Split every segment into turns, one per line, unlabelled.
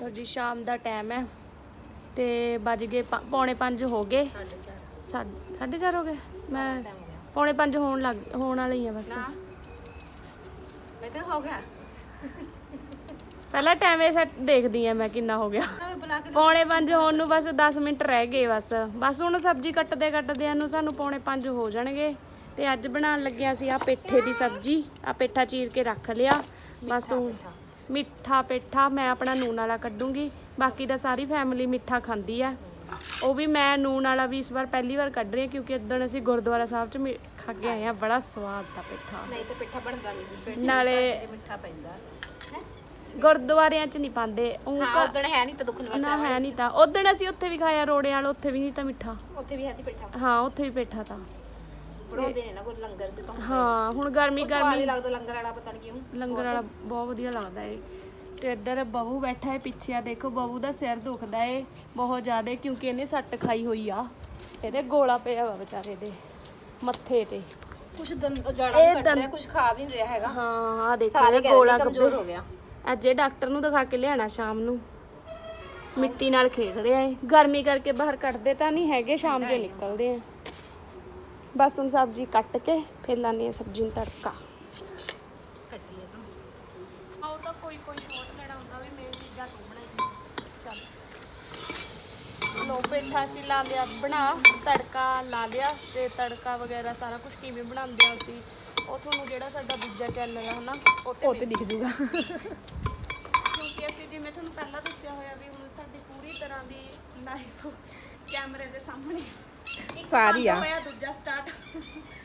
ਲਓ ਜੀ ਸ਼ਾਮ ਦਾ ਟਾਈਮ ਹੈ ਤੇ ਵੱਜ ਗਏ ਪ- ਪੌਣੇ 5 ਹੋ ਗਏ। ਸਾਢੇ ਹੋ ਗਏ? ਮੈਂ ਪੌਣੇ 5 ਹੋਣ ਲੱਗ ਹੋਣ ਵਾਲੇ ਹੀ ਆ ਬਸ
ਮੈਂ ਤਾਂ ਹੋ ਗਿਆ।
ਪਹਿਲਾਂ ਟਾਈਮ ਇਹ ਸੈੱਟ ਦੇਖਦੀ ਆ ਮੈਂ ਕਿੰਨਾ ਹੋ ਗਿਆ।
ਮੈਂ ਬੁਲਾ ਕੇ
ਪੌਣੇ 5 ਹੋਣ ਨੂੰ ਬਸ 10 ਮਿੰਟ ਰਹਿ ਗਏ ਬਸ। ਬਸ ਹੁਣ ਸਬਜ਼ੀ ਕੱਟਦੇ ਕੱਟਦਿਆਂ ਨੂੰ ਸਾਨੂੰ ਪੌਣੇ 5 ਹੋ ਜਾਣਗੇ। ਤੇ ਅੱਜ ਬਣਾਉਣ ਲੱਗਿਆ ਸੀ ਆ ਪੇਠੇ ਦੀ ਸਬਜ਼ੀ। ਆ ਪੇਠਾ ਚੀਰ ਕੇ ਰੱਖ ਲਿਆ। ਬਸ ਹੁਣ ਮਿੱਠਾ ਪੇਠਾ ਮੈਂ ਆਪਣਾ ਨੂਨ ਵਾਲਾ ਕੱਢੂੰਗੀ। ਬਾਕੀ ਦਾ ਸਾਰੀ ਫੈਮਿਲੀ ਮਿੱਠਾ ਖਾਂਦੀ ਆ। ਉਹ ਵੀ ਮੈਂ ਨੂਨ ਵਾਲਾ ਵੀ ਇਸ ਵਾਰ ਪਹਿਲੀ ਵਾਰ ਕੱਢ ਰਹੀ ਹਾਂ ਕਿਉਂਕਿ ਇਦਣ ਅਸੀਂ ਗੁਰਦੁਆਰਾ ਸਾਹਿਬ ਚ ਮਿ- ਖਾ ਕੇ ਆਏ ਆ ਬੜਾ ਸਵਾਦ ਦਾ ਪੇਠਾ।
ਨਹੀਂ ਤਾਂ ਪਿੱਠਾ ਬਣਦਾ ਨਹੀਂ
ਨਾਲੇ
ਮਿੱਠਾ ਪੈਂਦਾ।
ਗੁਰਦੁਆਰਿਆਂ ਚ ਨਹੀਂ ਪਾਉਂਦੇ। ਊਂ
ਹਾਂ
ਘ-
ਉਦਣ ਹੈ ਨਹੀਂ ਤਾਂ ਦੁੱਖ ਨਿਵਾਰਨ
ਨਾ ਹੈ ਨਹੀਂ ਤਾਂ। ਉਦਣ ਅਸੀਂ ਉੱਥੇ ਵੀ ਖਾਇਆ ਰੋੜੇ ਵਾਲ ਉੱਥੇ ਵੀ ਨਹੀਂ ਤਾਂ ਮਿੱਠਾ।
ਉੱਥੇ ਵੀ ਹੈ ਤੀ ਪਿੱਠਾ।
ਹਾਂ ਉੱਥੇ ਵੀ ਪੇਠਾ ਤਾਂ।
ਬਣਾਉਂਦੇ ਨੇ ਨਾ ਕੋਈ ਲੰਗਰ ਚ ਤਾਂ
ਹਾਂ ਹੁਣ ਗਰਮੀ
ਸਵਾਦ
ਗਰਮੀ
ਹੀ ਲੱਗਦਾ ਲੰਗਰ ਵਾਲਾ ਪਤਾ ਨਹੀਂ ਕਿਉਂ।
ਲੰਗਰ ਵਾਲਾ ਬਹੁਤ ਵਧੀਆ ਲੱਗਦਾ ਏ। ਤੇ ਇੱਧਰ ਬਹੂ ਬੈਠਾ ਹੈ ਪਿੱਛੇ ਆ ਦੇਖੋ ਬਹੂ ਦਾ ਸਿਰ ਦੁਖਦਾ ਏ ਬਹੁਤ ਜ਼ਿਆਦਾ ਕਿਉਂਕਿ ਇਹਨੇ ਸੱਟ ਖਾਈ ਹੋਈ ਆ। ਇਹਦੇ ਗੋਲਾ ਪਿਆ ਵਾ ਵਿਚਾਰੇ ਦੇ ਮੱਥੇ ਤੇ।
ਕੁਛ ਦੰਦ ਜੜਾ ਕੱਟ ਰਿਹਾ ਕੁਛ ਖਾ ਵੀ ਨਹੀਂ ਰਿਹਾ ਹੈਗਾ।
ਹਾਂ ਆ ਦੇਖੋ
ਕਹਿ
ਗੋਲਾ
ਰਹੇ ਕਮਜ਼ੋਰ
ਗੱਭੇ
ਹੋ ਗਿਆ।
ਅੱਜ ਇਹ ਡਾਕਟਰ ਨੂੰ ਦਿਖਾ ਕੇ ਲਿਆਣਾ ਸ਼ਾਮ ਨੂੰ। ਮਿੱਟੀ ਨਾਲ ਖੇਡ ਰਿਹਾ ਏ। ਗਰਮੀ ਕਰਕੇ ਬਾਹਰ ਕੱਢਦੇ ਤਾਂ ਨਹੀਂ ਹੈਗੇ ਸ਼ਾਮ ਦੇ ਨਿਕਲਦੇ ਆ। ਬਸ ਹੁਣ ਸਬਜ਼ੀ ਕੱਟ ਕੇ ਫਿਰ ਲਾਣੀ ਆ ਸਬਜ਼ੀ ਨੂੰ ਤੜਕਾ।
ਕੱਟੀ ਹੈ ਤਾਂ
ਆਉ ਤਾਂ ਕੋਈ ਕੋਈ ਸ਼ੋਟ ਲੈਣਾ ਹੁੰਦਾ ਵੀ ਮੇਨ ਚੀਜ਼ਾਂ ਤੂੰ ਬਣਾਈ। ਚੱਲ। ਲੋ ਪੇਠਾ ਸੀ ਲਾ ਲਿਆ ਬਣਾ ਤੜਕਾ ਲਾ ਲਿਆ ਤੇ ਤੜਕਾ ਵਗੈਰਾ ਸਾਰਾ ਕੁਝ ਕਿਵੇਂ ਬਣਾਉਂਦੇ ਆ ਅਸੀਂ ਉਹ ਤੁਹਾਨੂੰ ਜਿਹੜਾ ਸਾਡਾ ਦੂਜਾ ਚੈਨਲ ਆ ਹਨਾ ਉਹ ਤੇ
ਦਿਖ ਜੂਗਾ।
ਕਿਉਂਕਿ ਅਸੀਂ ਜਿਵੇਂ ਤੁਹਾਨੂੰ ਪਹਿਲਾਂ ਦੱਸਿਆ ਹੋਇਆ ਵੀ ਹੁਣ ਸਾਡੀ ਪੂਰੀ ਤਰ੍ਹਾਂ ਦੀ ਲਾਈਫ ਕੈਮਰੇ ਦੇ ਸਾਹਮਣੇ
ਸਾਰੀ ਆ।
ਬੰਦ ਹੋਇਆ ਦੂਜਾ ਸਟਾਰਟ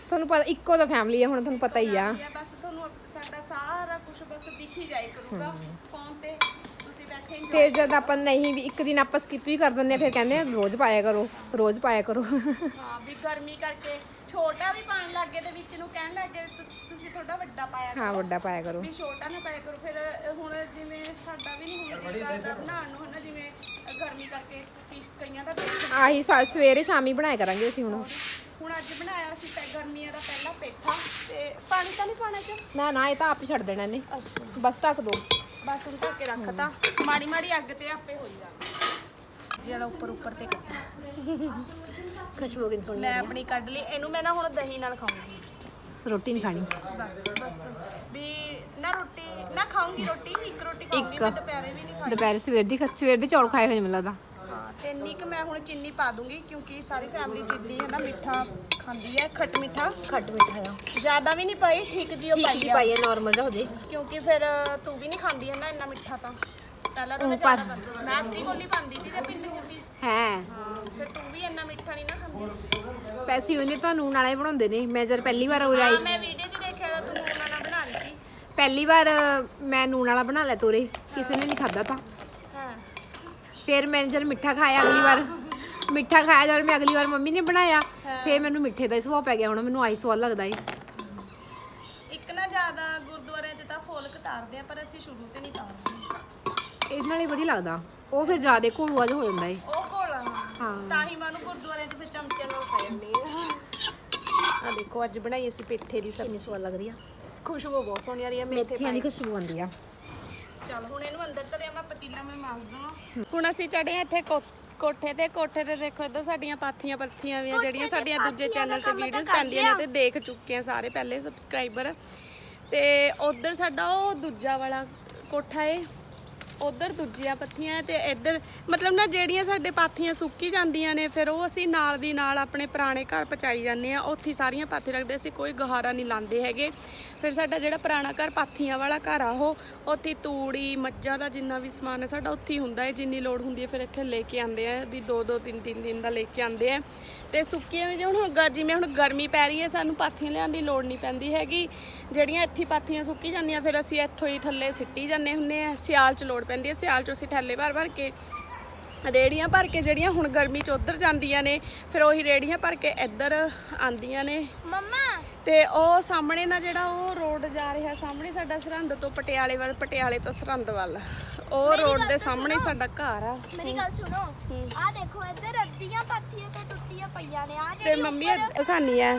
ਤੁਹਾਨੂੰ ਪਤਾ ਇੱਕੋ ਤਾਂ ਫੈਮਿਲੀ ਹੈ ਹੁਣ ਤੁਹਾਨੂੰ ਪਤਾ ਹੀ ਆ।
ਬਸ ਤੁਹਾਨੂੰ ਸਾਡਾ ਸਾਰਾ ਕੁਝ ਬਸ ਦਿਖ ਹੀ ਜਾਏ ਕਰੂਗਾ। ਫੋਨ ਤੇ ਤੁਸੀਂ ਬੈਠੇ enjoy
ਫਿਰ ਜਦ ਆਪਾਂ ਨਹੀਂ ਵੀ ਇੱਕ ਦਿਨ ਆਪਾਂ ਸਕਿਪ ਵੀ ਕਰ ਦਿੰਦੇ ਆ ਫਿਰ ਕਹਿੰਦੇ ਆ ਰੋਜ਼ ਪਾਇਆ ਕਰੋ ਰੋਜ਼ ਪਾਇਆ ਕਰੋ।
ਹਾਂ ਵੀ ਗਰਮੀ ਕਰਕੇ ਛੋਟਾ ਵੀ ਪਾਣ ਲੱਗੇ ਤੇ ਵਿੱਚ ਨੂੰ ਕਹਿਣ ਲੱਗੇ ਤੁਸੀਂ ਥੋੜਾ ਵੱਡਾ ਪਾਇਆ ਕਰੋ।
ਹਾਂ ਵੱਡਾ ਪਾਇਆ ਕਰੋ।
ਵੀ ਛੋਟਾ ਨਾ ਪਾਇਆ ਕਰੋ। ਫਿਰ ਅ, ਹੁਣ ਜਿਵੇਂ ਸਾਡਾ ਵੀ ਨਹੀਂ ਹੁਣ ਜੀ ਕਰਦਾ ਬਣਾਉਣ ਨੂੰ ਹਨਾ ਜਿਵੇਂ ਅ, ਗਰਮੀ ਕਰਕੇ ਕੀ- ਕਈਆਂ ਦਾ
ਆਹੀ ਸਾ- ਸਵੇਰੇ ਸ਼ਾਮੀ ਬਣਾਇਆ ਕਰਾਂਗੇ ਅਸੀਂ ਹੁਣ।
ਹੁਣ ਅੱਜ ਬਣਾਇਆ ਸੀ ਪੈ ਗਰਮੀਆਂ ਦਾ ਪਹਿਲਾ ਪੇਠਾ ਤੇ ਪਾਣੀ ਤਾਂ ਨਹੀਂ ਪਾਣਾ ਚ?
ਨਾ ਨਾ ਇਹ ਤਾਂ ਆਪ ਹੀ ਛੱਡ ਦੇਣਾ ਇਹਨੇ। ਬਸ ਢੱਕ ਦੋ।
ਬਸ ਹੁਣ ਢੱਕ ਕੇ ਰੱਖਤਾ ਮਾੜੀ ਮਾੜੀ ਅੱਗ ਤੇ ਆਪੇ ਹੋਈ ਜਾਣਾ ਜਿਹੜਾ ਉੱਪਰ ਉੱਪਰ ਤੇ
ਖੁਸ਼ਬੂ ਕਿੰਨੀ ਸੋਹਣੀ
ਮੈਂ ਆਪਣੀ ਕੱਢ ਲਈ। ਇਹਨੂੰ ਮੈਂ ਨਾ ਹੁਣ ਦਹੀਂ ਨਾਲ ਖਾਊਂਗੀ।
ਰੋਟੀ ਨਹੀਂ ਖਾਣੀ।
ਬਸ ਬਸ। ਵੀ ਨਾ ਰੋਟੀ ਨਾ ਖਾਊਂਗੀ ਰੋਟੀ ਇੱਕ ਰੋਟੀ ਖਾਊਂਗੀ
ਇੱਕ।
ਮੈਂ ਦੁਪਹਿਰੇ ਵੀ ਨਹੀਂ ਖਾਈ
ਦੁਪਹਿਰ ਸਵੇਰ ਦੀ ਸਵੇਰ ਦੇ ਚੌਲ ਖਾਏ ਹੋਏ ਨੇ ਮੈਨੂੰ ਲੱਗਦਾ।
ਹਾਂ ਤੇ ਇੰਨੀ ਕੁ ਮੈਂ ਹੁਣ ਚੀਨੀ ਪਾ ਦੂੰਗੀ ਕਿਉਂਕਿ ਸਾਰੀ ਫੈਮਿਲੀ ਚੀਨੀ ਹੈ ਨਾ ਮਿੱਠਾ ਖਾਂਦੀ ਹੈ ਖੱਟ ਮਿੱਠਾ।
ਖੱਟ ਮਿੱਠਾ ਆ
ਜ਼ਿਆਦਾ ਵੀ ਨਹੀਂ ਪਾਈ ਠੀਕ ਜੀ ਉਹ
ਠੀਕ
ਪਾਈ
ਜੀ
ਆ
ਨਾਰਮਲ ਜਿਹਾ ਹੋ ਜੇ।
ਕਿਉਂਕਿ ਫਿਰ ਤੂੰ ਵੀ ਨਹੀਂ ਖਾਂਦੀ ਹੈ ਨਾ ਇੰਨਾ ਮਿੱਠਾ ਤਾਂ। ਪਹਿਲਾਂ ਤਾਂ ਮੈਂ
ਉਹ ਪਾ-
ਜ਼ਿਆਦਾ ਪਾਉਂਦੀ ਮੈਂ ਅੱਧੀ ਗੋਲੀ ਪਾਉਂਦੀ ਸੀ ਤੇ ਪਿੰਡ ਚ ਵੀ।
ਹੈ।
ਹਾਂ ਫਿਰ ਤੂੰ ਵੀ ਇੰਨਾ ਮਿੱਠਾ ਨਹੀਂ ਨਾ ਖਾਂਦੀ।
ਪੈਸੇ ਉਹਨੇ ਤਾਂ ਨੂਨ ਵਾਲੇ ਬਣਾਉਂਦੇ ਨੇ। ਮੈਂ ਜਦ ਪਹਿਲੀ ਵਾਰ ਉਰੇ ਆਈ
ਹਾਂ ਮੈਂ ਵੀਡੀਓ 'ਚ ਦੇਖਿਆ ਤਾਂ ਤੂੰ ਉਹਨਾਂ ਨਾਲ ਬਣਾ ਲਈ ਸੀ।
ਪਹਿਲੀ ਵਾਰ ਮੈਂ ਨੂਨ ਵਾਲਾ ਬਣਾ ਲਿਆ ਤੋਰੇ। ਕਿਸੇ ਨੇ ਨਹੀਂ ਖਾਦਾ ਤਾਂ।
ਹਾਂ।
ਫਿਰ ਮੈਂ ਜਦ ਮਿੱਠਾ ਖਾਇਆ ਅਗਲੀ ਵਾਰ। ਮਿੱਠਾ ਖਾਇਆ ਜਦ ਮੈਂ ਅਗਲੀ ਵਾਰ ਮੰਮੀ ਨੇ ਬਣਾਇਆ। ਫਿਰ ਮੈਨੂੰ ਮਿੱਠੇ ਦਾ ਹੀ ਸੁਭਾਅ ਪੈ ਗਿਆ। ਹੁਣ ਮੈਨੂੰ ਆਈ ਸਵਾਦ ਲੱਗਦਾ ਏ।
ਇੱਕ ਨਾ ਜ਼ਿਆਦਾ ਗੁਰਦੁਆਰਿਆਂ 'ਚ ਤਾਂ ਫੁੱਲ ਕਤਾਰਦੇ ਆ ਪਰ ਅਸੀਂ ਸ਼ੁਰੂ ਤੇ ਨਹੀਂ ਤਾਰਦੇ।
ਇਹਦੇ ਨਾਲ ਹੀ ਵਧੀਆ ਲੱਗਦਾ। ਉਹ ਫਿਰ ਜ਼ਿਆਦਾ ਘੋਲੂਆ ਜਿਹਾ ਹੋ ਜਾਂਦਾ ਏ।
ਉਹ ਕੋਲਾ
ਹਾਂ।
ਤਾਂ ਹੀ ਮੈਨੂੰ ਗੁਰਦੁਆਰੇ 'ਚ ਫਿਰ ਚਮਚੇ ਨਾਲ ਖਾ ਜਾਂਦੀ ਆ। ਆ ਦੇਖੋ ਅੱਜ ਬਣਾਈ ਅਸੀਂ ਪੇਠੇ ਦੀ ਸਬਜ਼ੀ।
ਸਵਾਦ ਲੱਗ ਰਹੀ ਆ।
ਖੁਸ਼ਬੂ ਬਹੁਤ ਸੋਹਣੀ ਆ ਰਹੀ ਹੈ ਮੇਥੇ
ਮੇਥੀਆਂ ਦੀ ਖੁਸ਼ਬੂ ਆਉਂਦੀ ਆ।
ਚੱਲ ਹੁਣ ਇਹਨੂੰ ਅੰਦਰ ਧਰਿਆ ਮੈਂ ਪਤੀਲਾ ਮੈਂ ਦਵਾਂ ਹੁਣ ਅਸੀਂ ਚੜੇ ਆ ਇੱਥੇ ਕੋ- ਕੋਠੇ ਤੇ। ਕੋਠੇ ਤੇ ਦੇਖੋ ਇੱਧਰ ਸਾਡੀਆਂ ਪਾਥੀਆਂ ਪੱਥੀਆਂ ਵੀ ਆ ਜਿਹੜੀਆਂ ਸਾਡੀਆਂ ਦੂਜੇ ਚੈਨਲ ਤੇ ਵੀਡੀਓਜ਼ ਪੈਂਦੀਆਂ ਨੇ ਤੇ ਦੇਖ ਚੁੱਕੇ ਆ ਸਾਰੇ ਪਹਿਲੇ ਸਬਸਕ੍ਰਾਈਬਰ ਤੇ ਉਧਰ ਸਾਡਾ ਉਹ ਦੂਜਾ ਵਾਲਾ ਕੋਠਾ ਏ। ਉਧਰ ਦੂਜੀਆਂ ਪੱਥੀਆਂ ਤੇ ਇੱਧਰ, ਮਤਲਬ ਨਾ ਜਿਹੜੀਆਂ ਸਾਡੇ ਪਾਥੀਆਂ ਸੁੱਕੀ ਜਾਂਦੀਆਂ ਨੇ, ਫਿਰ ਉਹ ਅਸੀਂ ਨਾਲ ਦੀ ਨਾਲ ਆਪਣੇ ਪੁਰਾਣੇ ਘਰ ਪਹੁੰਚਾਈ ਜਾਂਦੇ ਆ ਉੱਥੇ ਸਾਰੀਆਂ ਪਾਥੀ ਰੱਖਦੇ ਅਸੀਂ ਕੋਈ ਗਹਾਰਾ ਨਹੀਂ ਲਾਉਂਦੇ ਹੈਗੇ। ਫਿਰ ਸਾਡਾ ਜਿਹੜਾ ਪੁਰਾਣਾ ਘਰ ਪਾਥੀਆਂ ਵਾਲਾ ਘਰ ਆ, ਉਹ ਉੱਥੇ ਹੀ ਤੂੜੀ, ਮੱਝਾਂ ਦਾ ਜਿੰਨਾ ਵੀ ਸਮਾਨ ਹੈ, ਸਾਡਾ ਉੱਥੇ ਹੀ ਹੁੰਦਾ ਹੈ। ਜਿੰਨੀ ਲੋੜ ਹੁੰਦੀ ਹੈ, ਫਿਰ ਇੱਥੇ ਲੈ ਕੇ ਆਉਂਦੇ ਆ, ਵੀ ਦੋ ਦੋ ਤਿੰਨ ਤਿੰਨ ਦਿਨ ਦਾ ਲੈ ਕੇ ਆਉਂਦੇ ਆ। ਤੇ ਸੁੱਕੀਆਂ ਵੀ ਜਿਵੇਂ ਹੁਣ ਜਿਵੇਂ ਹੁਣ ਗਰਮੀ ਪੈ ਰਹੀ ਹੈ ਸਾਨੂੰ ਪਾਥੀਆਂ ਲਿਆਉਣ ਦੀ ਲੋੜ ਨਹੀਂ ਪੈਂਦੀ ਹੈਗੀ। ਜਿਹੜੀਆਂ ਇੱਥੇ ਪਾਥੀਆਂ ਸੁੱਕੀ ਜਾਂਦੀਆਂ ਫਿਰ ਅਸੀਂ ਇੱਥੋਂ ਹੀ ਥੱਲੇ ਸਿੱਟੀ ਜਾਂਦੇ ਹੁੰਦੇ ਆ ਸਿਆਲ 'ਚ ਲੋੜ ਪੈਂਦੀ ਹੈ। ਸਿਆਲ 'ਚ ਅਸੀਂ ਥੱਲੇ ਭਰ ਭਰ ਕੇ ਰੇੜੀਆਂ ਭਰ ਕੇ ਜਿਹੜੀਆਂ ਹੁਣ ਗਰਮੀ 'ਚ ਉਧਰ ਜਾਂਦੀਆਂ ਨੇ ਫਿਰ ਉਹੀ ਰੇੜੀਆਂ ਭਰ ਕੇ ਇੱਧਰ ਆਂਦੀਆਂ ਨੇ।
ਮੰਮਾ!
ਤੇ ਉਹ ਸਾਹਮਣੇ ਨਾ ਜਿਹੜਾ ਉਹ ਰੋਡ ਜਾ ਰਿਹਾ ਸਾਹਮਣੇ ਸਾਡਾ ਸਰਹੰਦ ਤੋਂ ਪਟਿਆਲੇ ਵੱਲ ਪਟਿਆਲੇ ਤੋਂ ਸਰਹੰਦ ਵੱਲ। ਉਹ ਰੋਡ ਦੇ ਸਾਹਮਣੇ ਸਾਡਾ ਘਰ ਆ।
ਮੇਰੀ ਗੱਲ ਸੁਣੋ। ਆ ਦੇਖੋ ਇੱਧਰ ਅੱਧੀਆਂ ਪਾਥੀਆਂ ਤਾਂ ਪਈਆਂ ਨੇ ਆ
ਤੇ ਮੰਮੀ ਇਹ ਖਾਣੀ ਆ।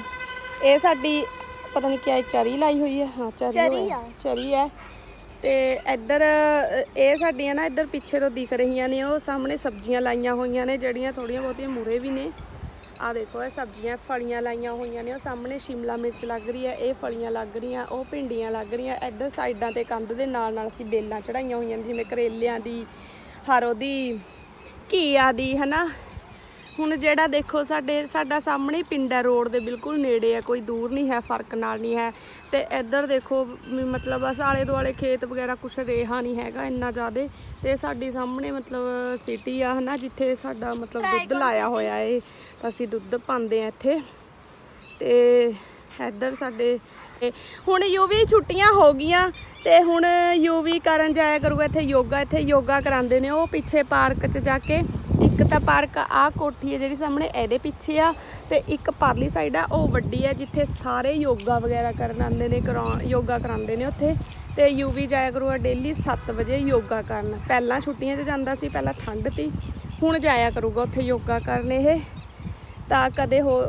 ਇਹ ਸਾਡੀ ਪਤਾ ਨਹੀਂ ਕਿਆ ਚਰੀ ਲਾਈ ਹੋਈ ਹੈ ਹਾਂ ਚਰੀ
ਚਰੀ
ਹੋਈ
ਆ।
ਚਰੀ ਹੈ ਤੇ ਇੱਧਰ ਅ, ਇਹ ਸਾਡੀਆਂ ਨਾ ਇੱਧਰ ਪਿੱਛੇ ਤੋਂ ਦਿਖ ਰਹੀਆਂ ਨੇ। ਉਹ ਸਾਹਮਣੇ ਸਬਜ਼ੀਆਂ ਲਾਈਆਂ ਹੋਈਆਂ ਨੇ ਜਿਹੜੀਆਂ ਥੋੜੀਆਂ ਬਹੁਤੀਆਂ ਮੂਰੇ ਵੀ ਨੇ। ਆ ਦੇਖੋ ਇਹ ਸਬਜ਼ੀਆਂ ਫਲੀਆਂ ਲਾਈਆਂ ਹੋਈਆਂ ਨੇ। ਉਹ ਸਾਹਮਣੇ ਸ਼ਿਮਲਾ ਮਿਰਚ ਲੱਗ ਰਹੀ ਹੈ ਇਹ ਫਲੀਆਂ ਲੱਗ ਰਹੀਆਂ ਉਹ ਭਿੰਡੀਆਂ ਲੱਗ ਰਹੀਆਂ। ਇੱਧਰ ਸਾਈਡਾਂ ਤੇ ਕੰਧ ਦੇ ਨਾਲ ਨਾਲ ਅਸੀਂ ਬੇਲਾਂ ਚੜਾਈਆਂ ਹੋਈਆਂ ਨੇ ਜਿਵੇਂ ਕਰੇਲਿਆਂ ਦੀ ਹਰੋ ਦੀ ਘੀਆ ਦੀ ਹਨਾ? ਹੁਣ ਜਿਹੜਾ ਦੇਖੋ ਸਾਡੇ ਸਾਡਾ ਸਾਹਮਣੇ ਪਿੰਡ ਹੈ ਰੋਡ ਦੇ ਬਿਲਕੁਲ ਨੇੜੇ ਹੈ ਕੋਈ ਦੂਰ ਨਹੀਂ ਹੈ ਫ਼ਰਕ ਨਾਲ ਨਹੀਂ ਹੈ। ਤੇ ਇੱਧਰ ਦੇਖੋ ਵੀ ਮਤਲਬ ਬਸ ਆਲੇ ਦੁਆਲੇ ਖੇਤ ਵਗੈਰਾ ਕੁਛ ਰੇਹਾ ਨਹੀਂ ਹੈਗਾ ਇੰਨਾ ਜ਼ਿਆਦੇ। ਤੇ ਸਾਡੀ ਸਾਹਮਣੇ ਮਤਲਬ ਸਿਟੀ ਆ ਹਨਾ ਜਿੱਥੇ ਸਾਡਾ ਮਤਲਬ ਦੁੱਧ ਲਾਇਆ ਹੋਇਆ ਏ। ਅਸੀਂ ਦੁੱਧ ਪਾਉਂਦੇ ਆ ਇੱਥੇ। ਤੇ ਇੱਧਰ ਸਾਡੇ ਹੁਣ ਯੂਵੀ ਛੁੱਟੀਆਂ ਹੋ ਗਈਆਂ ਤੇ ਹੁਣ ਯੂਵੀ ਕਰਨ ਜਾਇਆ ਕਰੂਗਾ ਇੱਥੇ ਯੋਗਾ ਇੱਥੇ ਯੋਗਾ ਕਰਾਉਂਦੇ ਨੇ। ਉਹ ਪਿੱਛੇ ਪਾਰਕ 'ਚ ਜਾ ਕੇ ਇੱਕ ਤਾਂ ਪਾਰਕ ਆ ਕੋਠੀ ਹੈ ਜਿਹੜੀ ਸਾਹਮਣੇ, ਇਹਦੇ ਪਿੱਛੇ ਆ ਤੇ ਇੱਕ ਪਰਲੀ ਸਾਈਡ ਆ, ਉਹ ਵੱਡੀ ਆ ਜਿੱਥੇ ਸਾਰੇ ਯੋਗਾ ਵਗੈਰਾ ਕਰਨ ਆਉਂਦੇ ਨੇ, ਕਰਾਉਣ, ਯੋਗਾ ਕਰਾਉਂਦੇ ਨੇ ਉੱਥੇ ਤੇ ਯੂਵੀ ਜਾਇਆ ਕਰੂਗਾ ਡੇਲੀ 7 ਵਜੇ ਯੋਗਾ ਕਰਨ। ਪਹਿਲਾਂ ਛੁੱਟੀਆਂ 'ਚ ਜਾਂਦਾ ਸੀ, ਪਹਿਲਾਂ ਠੰਡ ਸੀ, ਹੁਣ ਜਾਇਆ ਕਰੂਗਾ ਉੱਥੇ ਯੋਗਾ ਕਰਨ ਇਹ। ਤਾਂ ਕਦੇ ਹੋ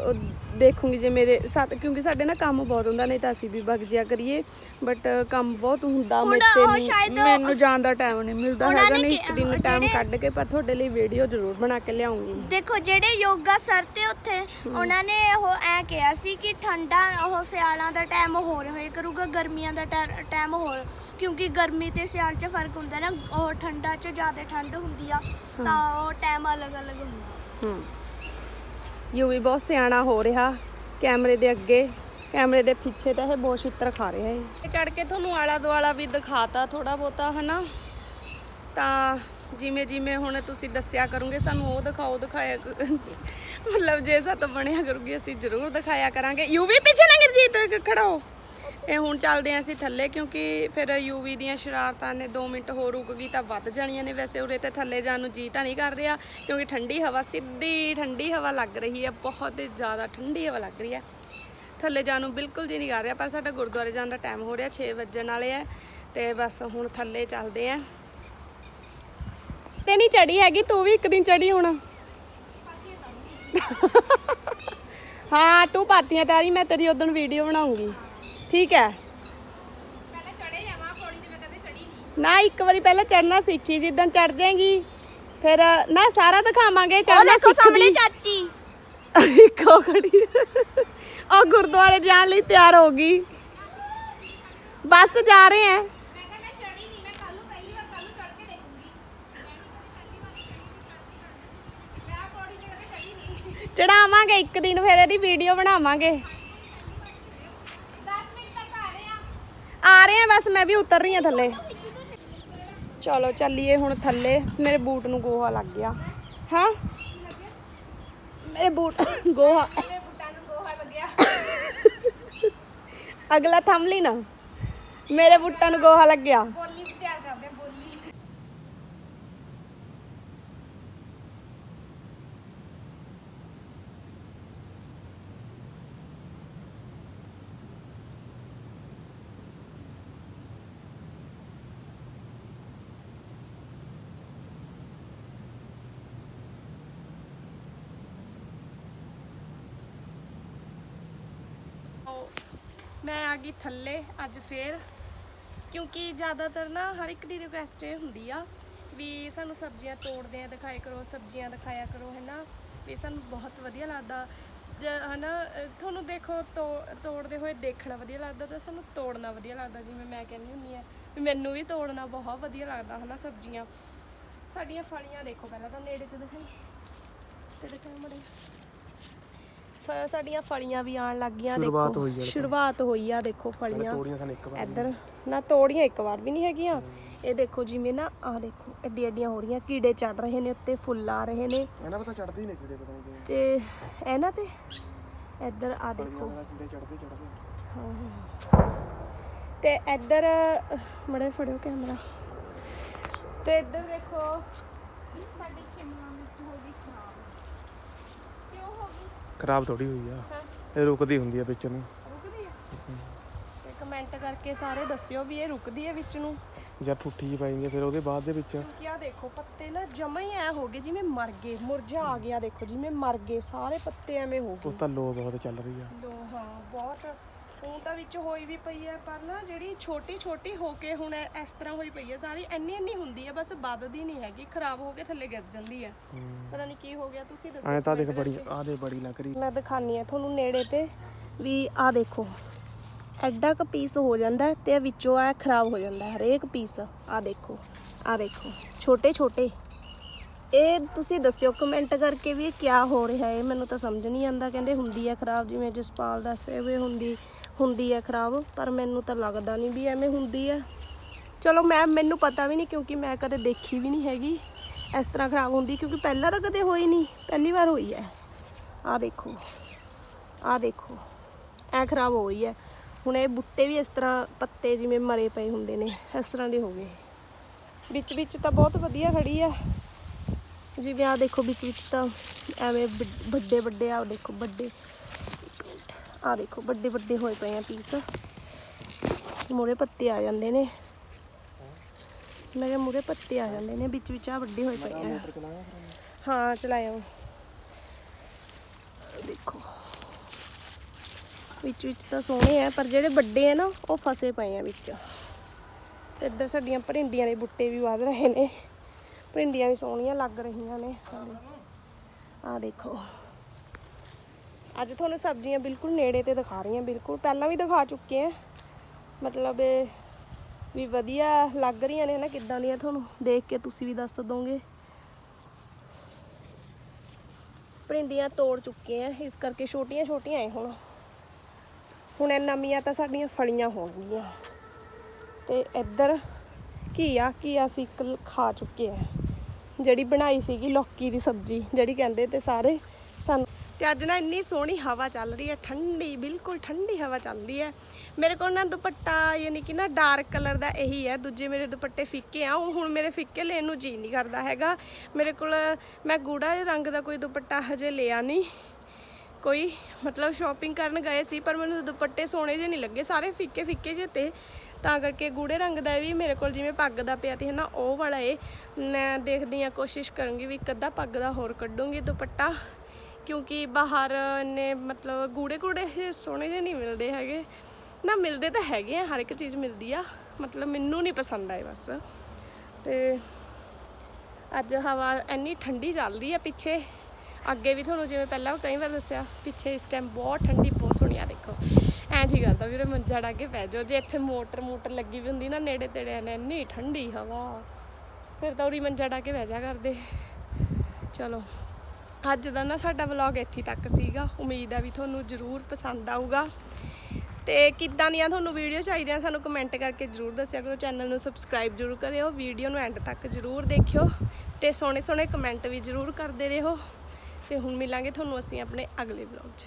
ਦੇਖੂੰਗੀ ਜੇ ਮੇਰੇ ਸਾਥ ਕਿਉਂਕਿ ਸਾਡੇ ਨਾ ਕੰਮ ਬਹੁਤ ਹੁੰਦਾ ਨਹੀਂ ਤਾਂ ਅਸੀਂ ਵੀ ਵਗ ਜਿਆ ਕਰੀਏ। ਬਟ ਕੰਮ ਬਹੁਤ ਹੁੰਦਾ ਮੇਰੇ
ਉਹ ਸ਼ਾਇਦ-
ਮੈਨੂੰ ਜਾਣ ਦਾ ਟਾਈਮ ਨਹੀਂ ਮਿਲਦਾ
ਉਹਨਾਂ
ਹੈਗਾ
ਨੇ
ਨਹੀਂ
ਕਿ-
ਇੱਕ ਦਿਨ ਟਾਈਮ ਕੱਢ ਕੇ ਪਰ ਤੁਹਾਡੇ ਲਈ ਵੀਡੀਓ ਜ਼ਰੂਰ ਬਣਾ ਕੇ ਲਿਆਉਂਗੀ।
ਦੇਖੋ ਜਿਹੜੇ ਯੋਗਾ ਸਰ ਤੇ ਉੱਥੇ ਉਹਨਾਂ ਨੇ ਉਹ ਐ ਕਿਹਾ ਸੀ ਕਿ ਠੰਡਾ ਉਹ ਸਿਆਲਾਂ ਦਾ ਟਾਈਮ ਹੋਰ ਹੋਏ ਕਰੂਗਾ ਗਰਮੀਆਂ ਦਾ ਟਾਈਮ ਹੋਰ ਕਿਉਂਕਿ ਗਰਮੀ ਤੇ ਸਿਆਲ 'ਚ ਫ਼ਰਕ ਹੁੰਦਾ ਨਾ ਉਹ ਠੰਡਾ 'ਚ ਜ਼ਿਆਦਾ ਠੰਡ ਹੁੰਦੀ ਆ ਤਾਂ ਉਹ ਟਾਈਮ ਅਲੱਗ-ਅਲੱਗ ਹੁੰਦਾ।
ਹੂੰ। ਯੂ ਬਹੁਤ ਸਿਆਣਾ ਹੋ ਰਿਹਾ ਕੈਮਰੇ ਦੇ ਅੱਗੇ। ਕੈਮਰੇ ਦੇ ਪਿੱਛੇ ਤਾਂ ਇਹ ਬਹੁਤ ਛਿੱਤਰ ਖਾ ਰਿਹਾ ਹੈ। ਚੜ ਕੇ ਤੁਹਾਨੂੰ ਆਲਾ ਦੁਆਲਾ ਵੀ ਦਿਖਾਤਾ ਥੋੜਾ ਬਹੁਤਾ, ਹਨਾ? ਤਾਂ ਜਿਵੇਂ ਜਿਵੇਂ ਹੁਣ ਤੁਸੀਂ ਦੱਸਿਆ ਕਰੋਗੇ, ਸਾਨੂੰ ਉਹ ਦਿਖਾਓ, ਦਿਖਾਇਆ ਮਤਲਬ ਜੇ ਸਾਤੋਂ ਬਣਿਆ ਕਰੂਗੀ, ਅਸੀਂ ਜ਼ਰੂਰ ਦਿਖਾਇਆ ਕਰਾਂਗੇ। ਯੂਵੀ ਪਿੱਛੇ ਨਾ ਗਿਰਜੀਤ ਖੜੋ ਇਹ ਹੁਣ ਚੱਲਦੇ ਆਂ ਅਸੀਂ ਥੱਲੇ ਕਿਉਂਕਿ ਫਿਰ ਯੂਵੀ ਦੀਆਂ ਸ਼ਰਾਰਤਾਂ ਨੇ 2 ਮਿੰਟ ਹੋਰ ਰੁਕ ਗਈ ਤਾਂ ਵੱਧ ਜਾਣੀਆਂ ਨੇ ਵੈਸੇ ਉਰੇ ਤੇ ਥੱਲੇ ਜਾਣ ਨੂੰ ਜੀ ਤਾਂ ਨਹੀਂ ਕਰ ਰਿਹਾ ਕਿਉਂਕਿ ਠੰਡੀ ਹਵਾ, ਸਿੱਧੀ ਠੰਡੀ ਹਵਾ ਲੱਗ ਰਹੀ ਹੈ, ਬਹੁਤ ਹੀ ਜ਼ਿਆਦਾ ਠੰਡੀ ਹਵਾ ਲੱਗ ਰਹੀ ਹੈ। ਥੱਲੇ ਜਾਣ ਨੂੰ ਬਿਲਕੁਲ ਜੀ ਨਹੀਂ ਕਰ ਰਿਹਾ, ਪਰ ਸਾਡਾ ਗੁਰਦੁਆਰੇ ਜਾਣ ਦਾ ਟਾਈਮ ਹੋ ਰਿਹਾ 6 ਵੱਜਣ ਵਾਲੇ ਆ ਤੇ ਬਸ ਹੁਣ ਥੱਲੇ ਚੱਲਦੇ ਆ। ਤੇ ਨਹੀਂ ਚੜੀ ਹੈਗੀ, ਤੂੰ ਵੀ ਇੱਕ ਦਿਨ ਚੜੀ ਹੁਣ। ਹਾਂ, ਤੂੰ ਪਾਤੀਆਂ ਤਾਰੀ, ਮੈਂ ਤੇਰੀ ਉਦੋਂ ਵੀਡੀਓ ਬਣਾਉਂਗੀ। ਠੀਕ ਹੈ। ਨਾ ਇੱਕ ਵਾਰੀ ਪਹਿਲਾਂ ਚੜਨਾ ਸਿੱਖੀ ਜਿੱਦਾਂ ਚੜ ਜਾਏਗੀ ਫਿਰ ਨਾ ਸਾਰਾ ਦਿਖਾਵਾਂਗੇ ਚੜਨਾ ਸਿੱਖ
ਚਾਚੀ।
ਇੱਕੋ ਖੜੀ। ਉਹ ਗੁਰਦੁਆਰੇ ਜਾਣ ਲਈ ਤਿਆਰ ਹੋ ਗਈ। ਬਸ ਜਾ ਰਹੇ ਆ ਚੜਾਵਾਂਗੇ ਇੱਕ ਦਿਨ ਫਿਰ ਇਹਦੀ ਵੀਡੀਓ ਬਣਾਵਾਂਗੇ 10 ਮਿੰਟ ਤੱਕ ਆ ਰਹੇ ਆ, ਬਸ ਮੈਂ ਵੀ ਉਤਰ ਰਹੀ ਆ ਥੱਲੇ। ਚਲੋ ਚੱਲੀਏ ਹੁਣ ਥੱਲੇ। ਮੇਰੇ ਬੂਟ ਨੂੰ ਗੋਹਾ ਲੱਗ ਗਿਆ। ਹਾਂ? ਮੇਰੇ ਬੂਟ ਗੋਹਾ। ਅਗਲਾ ਥੰਮ ਲਈ ਨਾ। ਮੇਰੇ ਬੂਟਾਂ ਨੂੰ ਗੋਹਾ ਲੱਗਿਆ। ਮੈਂ ਆ ਗਈ ਥੱਲੇ ਅੱਜ ਫੇਰ, ਕਿਉਂਕਿ ਜ਼ਿਆਦਾਤਰ ਨਾ ਹਰ ਇੱਕ ਦੀ ਰਿਕੁਐਸਟ ਇਹ ਹੁੰਦੀ ਆ ਵੀ ਸਾਨੂੰ ਸਬਜ਼ੀਆਂ ਤੋੜਦੇ ਆ ਦਿਖਾਇਆ ਕਰੋ, ਸਬਜ਼ੀਆਂ ਦਿਖਾਇਆ ਕਰੋ, ਹੈਨਾ? ਵੀ ਸਾਨੂੰ ਬਹੁਤ ਵਧੀਆ ਲੱਗਦਾ। ਸ- ਜ- ਹਨਾ? ਤੁਹਾਨੂੰ ਦੇਖੋ, ਤੋ- ਤੋੜਦੇ ਹੋਏ ਦੇਖਣਾ ਵਧੀਆ ਲੱਗਦਾ ਤਾਂ ਸਾਨੂੰ ਤੋੜਨਾ ਵਧੀਆ ਲੱਗਦਾ, ਜਿਵੇਂ ਮੈਂ ਕਹਿੰਦੀ ਹੁੰਦੀ ਆ ਵੀ ਮੈਨੂੰ ਵੀ ਤੋੜਨਾ ਬਹੁਤ ਵਧੀਆ ਲੱਗਦਾ, ਹਨਾ, ਸਬਜ਼ੀਆਂ। ਸਾਡੀਆਂ ਫਲੀਆਂ ਦੇਖੋ ਪਹਿਲਾਂ ਤਾਂ ਨੇੜੇ ਤੇ ਦਿਖਾਈ। ਤੇ ਦਿਖਾਓ ਮੜੇ ਫ- ਸਾਡੀਆਂ ਫਲੀਆਂ ਵੀ ਆਉਣ ਲੱਗ ਗਈਆਂ
ਸ਼ੁਰੂਆਤ
ਦੇਖੋ।
ਆ
ਸ਼ੁਰੂਆਤ ਹੋਈ ਆ ਦੇਖੋ ਫਲੀਆਂ।
ਤੋੜੀਆਂ ਸਾਨੂੰ ਇੱਕ ਵਾਰ
ਇੱਧਰ ਨਾ ਤੋੜੀਆਂ ਇੱਕ ਵਾਰ ਵੀ ਨਹੀਂ ਹੈਗੀਆਂ। ਇਹ ਦੇਖੋ ਜਿਵੇਂ ਨਾ ਆ ਦੇਖੋ ਐਡੀ ਐਡੀਆਂ ਹੋ ਰਹੀਆਂ ਕੀੜੇ ਚੜ ਰਹੇ ਨੇ ਉੱਤੇ ਫੁੱਲ ਆ ਰਹੇ ਨੇ।
ਇਹਨਾਂ ਪਤਾ ਚੜਦੇ ਹੀ ਨੇ ਕੀੜੇ ਪਤਾ ਨਹੀਂ ਕਿਵੇਂ
ਤੇ ਇਹਨਾਂ ਤੇ ਇੱਧਰ ਆ ਦੇਖੋ।
ਇਹਨਾਂ ਕੀੜੇ ਚੜਦੇ ਚੜਦੇ।
ਹਾਂ, ਹਾਂ। ਤੇ ਇੱਧਰ ਮੜੇ ਫੜਿਓ ਕੈਮਰਾ। ਤੇ ਇੱਧਰ ਦੇਖੋ ਸਾਡੀ ਸ਼ਿਮਲਾ ਮਿਰਚ ਹੋ ਗਈ ਖਰਾਬ।
ਖਰਾਬ ਥੋੜੀ ਹੋਈ ਆ। ਇਹ ਰੁਕਦੀ ਹੁੰਦੀ ਆ ਵਿੱਚ ਨੂੰ।
ਰੁਕਦੀ ਹੈ ਤੇ ਕਮੈਂਟ ਕਰਕੇ ਸਾਰੇ ਦੱਸਿਓ ਵੀ ਇਹ ਰੁਕਦੀ ਹੈ ਵਿੱਚ ਨੂੰ।
ਜਾਂ ਠੁੱਠੀ ਜਿਹੀ ਪੈ ਜਾਂਦੀ ਆ, ਫਿਰ ਉਹਦੇ ਬਾਅਦ ਦੇ ਵਿੱਚ।
ਕਿਉਂਕਿ ਆ ਦੇਖੋ ਪੱਤੇ ਨਾ ਜਮਾ ਹੀ ਐ ਹੋ ਗਏ ਜਿਵੇਂ ਮਰ ਗਏ। ਮੁਰਝਾ ਆ ਗਿਆ ਦੇਖੋ ਜਿਵੇਂ ਮਰ ਗਏ। ਸਾਰੇ ਪੱਤੇ ਐਵੇਂ ਹੋ
ਉਸ
ਗਏ
ਤਾਂ ਲੋ ਬਹੁਤ ਚੱਲ ਰਹੀ ਆ।
ਲੋ ਹਾਂ ਬਹੁਤ ਹੁਣ ਤਾਂ ਵਿੱਚ ਹੋਈ ਵੀ ਪਈ ਹੈ ਪਰ ਨਾ ਜਿਹੜੀ ਛੋਟੀ ਛੋਟੀ ਹੋ ਕੇ ਹੁਣ ਇਸ ਤਰ੍ਹਾਂ ਹੋਈ ਪਈ ਹੈ ਸਾਰੀ ਇੰਨੀ ਇੰਨੀ ਹੁੰਦੀ ਹੈ ਬਸ ਵੱਧਦੀ ਨਹੀਂ ਹੈਗੀ ਖਰਾਬ ਹੋ ਕੇ ਥੱਲੇ ਗਿਰ ਜਾਂਦੀ ਹੈ। ਪਤਾ ਨਹੀਂ ਕੀ ਹੋ ਗਿਆ ਤੁਸੀਂ ਦੱਸੋ
ਐ ਤਾਂ ਦੇਖ ਬੜੀ ਆ ਦੇ ਬੜੀ ਲੱਗ ਰਹੀ।
ਮੈਂ ਦਿਖਾਨੀ ਆ ਤੁਹਾਨੂੰ ਨੇੜੇ ਤੇ ਵੀ ਆ ਦੇਖੋ। ਐਡਾ ਕ ਪੀਸ ਹੋ ਜਾਂਦਾ ਤੇ ਵਿੱਚੋਂ ਆ ਖਰਾਬ ਹੋ ਜਾਂਦਾ ਹਰੇਕ ਪੀਸ ਆ ਦੇਖੋ ਆ ਦੇਖੋ ਛੋਟੇ ਛੋਟੇ ਇਹ ਤੁਸੀਂ ਦੱਸਿਓ ਕਮੈਂਟ ਕਰਕੇ ਵੀ ਇਹ ਕਿਆ ਹੋ ਰਿਹਾ ਹੈ ਮੈਨੂੰ ਤਾਂ ਸਮਝ ਨਹੀਂ ਆਉਂਦਾ। ਕਹਿੰਦੇ ਹੁੰਦੀ ਹੈ ਖਰਾਬ ਜਿਵੇਂ ਜਸਪਾਲ ਦੱਸ ਰਿਹਾ ਵੀ ਹੁੰਦੀ ਹੁੰਦੀ ਹੈ ਖਰਾਬ, ਪਰ ਮੈਨੂੰ ਤਾਂ ਲੱਗਦਾ ਨਹੀਂ ਵੀ ਐਵੇਂ ਹੁੰਦੀ ਹੈ। ਚਲੋ ਮੈਂ, ਮੈਨੂੰ ਪਤਾ ਵੀ ਨਹੀਂ ਕਿਉਂਕਿ ਮੈਂ ਕਦੇ ਦੇਖੀ ਵੀ ਨਹੀਂ ਹੈਗੀ ਇਸ ਤਰ੍ਹਾਂ ਖਰਾਬ ਹੁੰਦੀ, ਕਿਉਂਕਿ ਪਹਿਲਾਂ ਤਾਂ ਕਦੇ ਹੋਈ ਨਹੀਂ, ਪਹਿਲੀ ਵਾਰ ਹੋਈ ਹੈ। ਆ ਦੇਖੋ ਆ ਦੇਖੋ ਐ ਖਰਾਬ ਹੋ ਰਹੀ ਹੈ। ਹੁਣ ਇਹ ਬੁੱਟੇ ਵੀ ਇਸ ਤਰ੍ਹਾਂ ਪੱਤੇ ਜਿਵੇਂ ਮਰੇ ਪਏ ਹੁੰਦੇ ਨੇ, ਇਸ ਤਰ੍ਹਾਂ ਦੇ ਹੋ ਗਏ। ਵਿੱਚ ਵਿੱਚ ਤਾਂ ਬਹੁਤ ਵਧੀਆ ਖੜੀ ਹੈ। ਜਿਵੇਂ ਆ ਦੇਖੋ ਵਿੱਚ ਵਿੱਚ ਤਾਂ ਐਵੇਂ ਵੱਡ- ਵੱਡੇ ਵੱਡੇ ਆ ਦੇਖੋ ਵੱਡੇ। ਆ ਦੇਖੋ ਵੱਡੇ ਵੱਡੇ ਹੋਏ ਪਏ ਆ ਪੀਸ ਮੂਰੇ ਪੱਤੇ ਆ ਜਾਂਦੇ ਨੇ। ਮੈਂ ਕਿਹਾ ਮੂਰੇ ਪੱਤੇ ਆ ਜਾਂਦੇ ਨੇ ਵਿੱਚ ਵਿੱਚ ਆ ਵੱਡੇ ਹੋਏ ਪਏ ਆ। ਹਾਂ ਚਲਾਇਆ ਦੇਖੋ। ਵਿੱਚ ਵਿੱਚ ਤਾਂ ਸੋਹਣੇ ਆ ਪਰ ਜਿਹੜੇ ਵੱਡੇ ਆ ਨਾ ਉਹ ਫਸੇ ਪਏ ਆ ਵਿੱਚ। ਤੇ ਇੱਧਰ ਸਾਡੀਆਂ ਭਰਿੰਡੀਆਂ ਦੇ ਬੁੱਟੇ ਵੀ ਵਧ ਰਹੇ ਨੇ। ਭਰਿੰਡੀਆਂ ਵੀ ਸੋਹਣੀਆਂ ਲੱਗ ਰਹੀਆਂ ਨੇ। ਆ ਦੇਖੋ। ਅੱਜ ਤੁਹਾਨੂੰ ਸਬਜ਼ੀਆਂ ਬਿਲਕੁਲ ਨੇੜੇ ਤੇ ਦਿਖਾ ਰਹੀਆਂ ਬਿਲਕੁਲ। ਪਹਿਲਾਂ ਵੀ ਦਿਖਾ ਚੁੱਕੇ ਆ ਮਤਲਬ ਇਹ ਵੀ ਵਧੀਆ ਲੱਗ ਰਹੀਆਂ ਨੇ ਨਾ ਕਿੱਦਾਂ ਦੀਆਂ ਤੁਹਾਨੂੰ ਦੇਖ ਕੇ ਤੁਸੀਂ ਵੀ ਦੱਸ ਦੋਗੇ। ਭਿੰਡੀਆਂ ਤੋੜ ਚੁੱਕੇ ਆ ਇਸ ਕਰਕੇ ਛੋਟੀਆਂ ਛੋਟੀਆਂ ਐ ਹੁਣ। ਹੁਣ ਇਹ ਨਵੀਆਂ ਤਾਂ ਸਾਡੀਆਂ ਫਲੀਆਂ ਹੋਣਗੀਆਂ ਤੇ ਇੱਧਰ ਘੀਆ ਘੀਆ ਅਸੀਂ ਖਾ ਚੁੱਕੇ ਆ ਜਿਹੜੀ ਬਣਾਈ ਸੀਗੀ ਲੌਕੀ ਦੀ ਸਬਜ਼ੀ, ਜਿਹੜੀ ਕਹਿੰਦੇ ਤੇ ਸਾਰੇ ਸਾਨੂੰ ਤੇ ਅੱਜ ਨਾ ਇੰਨੀ ਸੋਹਣੀ ਹਵਾ ਚੱਲ ਰਹੀ ਹੈ, ਠੰਡੀ, ਬਿਲਕੁਲ ਠੰਡੀ ਹਵਾ ਚੱਲ ਰਹੀ ਹੈ। ਮੇਰੇ ਕੋਲ ਨਾ ਦੁਪੱਟਾ ਯਾਨੀ ਕਿ ਨਾ ਡਾਰਕ ਕਲਰ ਦਾ ਇਹੀ ਹੈ, ਦੂਜੇ ਮੇਰੇ ਦੁਪੱਟੇ ਫਿੱਕੇ ਆ, ਉਹ ਹੁਣ ਮੇਰੇ ਫਿੱਕੇ ਲੈਣ ਨੂੰ ਜੀ ਨਹੀਂ ਕਰਦਾ ਹੈਗਾ। ਮੇਰੇ ਕੋਲ ਮੈਂ ਗੂੜਾ ਰੰਗ ਦਾ ਕੋਈ ਦੁਪੱਟਾ ਹਜੇ ਲਿਆ ਨਹੀਂ। ਕੋਈ ਮਤਲਬ ਸ਼ਾਪਿੰਗ ਕਰਨ ਗਏ ਸੀ, ਪਰ ਮੈਨੂੰ ਦੁਪੱਟੇ ਸੋਹਣੇ ਜਿਹੇ ਨਹੀਂ ਲੱਗੇ, ਸਾਰੇ ਫਿੱਕੇ ਫਿੱਕੇ ਜਿਹੇ ਤੇ। ਤਾਂ ਕਰਕੇ ਗੂੜੇ ਰੰਗ ਦਾ ਵੀ ਮੇਰੇ ਕੋਲ ਜਿਵੇਂ ਪੱਗ ਦਾ ਪਿਆ ਤੇ ਹਨਾ, ਉਹ ਵਾਲਾ ਏ ਮੈਂ ਦੇਖਦੀ ਆ ਕੋਸ਼ਿਸ਼ ਕਰੂੰਗੀ ਵੀ ਇੱਕ ਅੱਧਾ ਪੱਗ ਦਾ ਹੋਰ ਕੱਢੂੰਗੀ ਦੁਪੱਟਾ। ਕਿਉਂਕਿ ਬਾਹਰ ਨੇ ਮਤਲਬ ਗੂੜੇ ਗੂੜੇ ਜਿਹੇ ਸੋਹਣੇ ਜਿਹੇ ਨਹੀਂ ਮਿਲਦੇ ਹੈਗੇ। ਨਾ, ਮਿਲਦੇ ਤਾਂ ਹੈਗੇ ਆ, ਹਰ ਇੱਕ ਚੀਜ਼ ਮਿਲਦੀ ਆ। ਮਤਲਬ ਮੈਨੂੰ ਨਹੀਂ ਪਸੰਦ ਆਏ ਬਸ। ਤੇ ਅੱਜ ਹਵਾ ਇੰਨੀ ਠੰਡੀ ਚੱਲ ਰਹੀ ਆ ਪਿੱਛੇ। ਅੱਗੇ ਵੀ ਤੁਹਾਨੂੰ ਜਿਵੇਂ ਪਹਿਲਾਂ ਕਈ ਵਾਰ ਦੱਸਿਆ, ਪਿੱਛੇ ਇਸ ਟਾਈਮ ਬਹੁਤ ਠੰਡੀ, ਬਹੁਤ ਸੋਹਣੀ ਆ, ਦੇਖੋ। ਐਂ ਜੀ ਕਰਦਾ ਵੀਰੇ ਮੰਜਾ ਡਾ ਕੇ ਪੈ ਜਾਓ। ਜੇ ਇੱਥੇ ਮੋਟਰ ਮੋਟਰ ਲੱਗੀ ਵੀ ਹੁੰਦੀ ਨਾ ਨੇੜੇ ਤੇੜੇ ਨੇ ਇੰਨੀ ਠੰਡੀ ਹਵਾ। ਫਿਰ ਤਾਂ ਉਰੀ ਮੰਜਾ ਡਾ ਕੇ ਬਹਿ ਜਾ ਕਰਦੇ। ਚਲੋ। ਅੱਜ ਦਾ ਨਾ ਸਾਡਾ ਵਲੌਗ ਇੱਥੇ ਤੱਕ ਸੀਗਾ। ਉਮੀਦ ਆ ਵੀ ਤੁਹਾਨੂੰ ਜ਼ਰੂਰ ਪਸੰਦ ਆਊਗਾ। ਤੇ ਕਿੱਦਾਂ ਦੀਆਂ ਤੁਹਾਨੂੰ ਵੀਡੀਓ ਚਾਹੀਦੀਆਂ ਸਾਨੂੰ ਕਮੈਂਟ ਕਰਕੇ ਜ਼ਰੂਰ ਦੱਸਿਆ ਕਰੋ। ਚੈਨਲ ਨੂੰ ਸਬਸਕ੍ਰਾਈਬ ਜ਼ਰੂਰ ਕਰਿਓ। ਵੀਡੀਓ ਨੂੰ ਐਂਡ ਤੱਕ ਜ਼ਰੂਰ ਦੇਖਿਓ। ਤੇ ਸੋਹਣੇ ਸੋਹਣੇ ਕਮੈਂਟ ਵੀ ਜ਼ਰੂਰ ਕਰਦੇ ਰਹੋ। ਤੇ ਹੁਣ ਮਿਲਾਂਗੇ ਤੁਹਾਨੂੰ ਅਸੀਂ ਆਪਣੇ ਅਗਲੇ ਵਲੌਗ 'ਚ।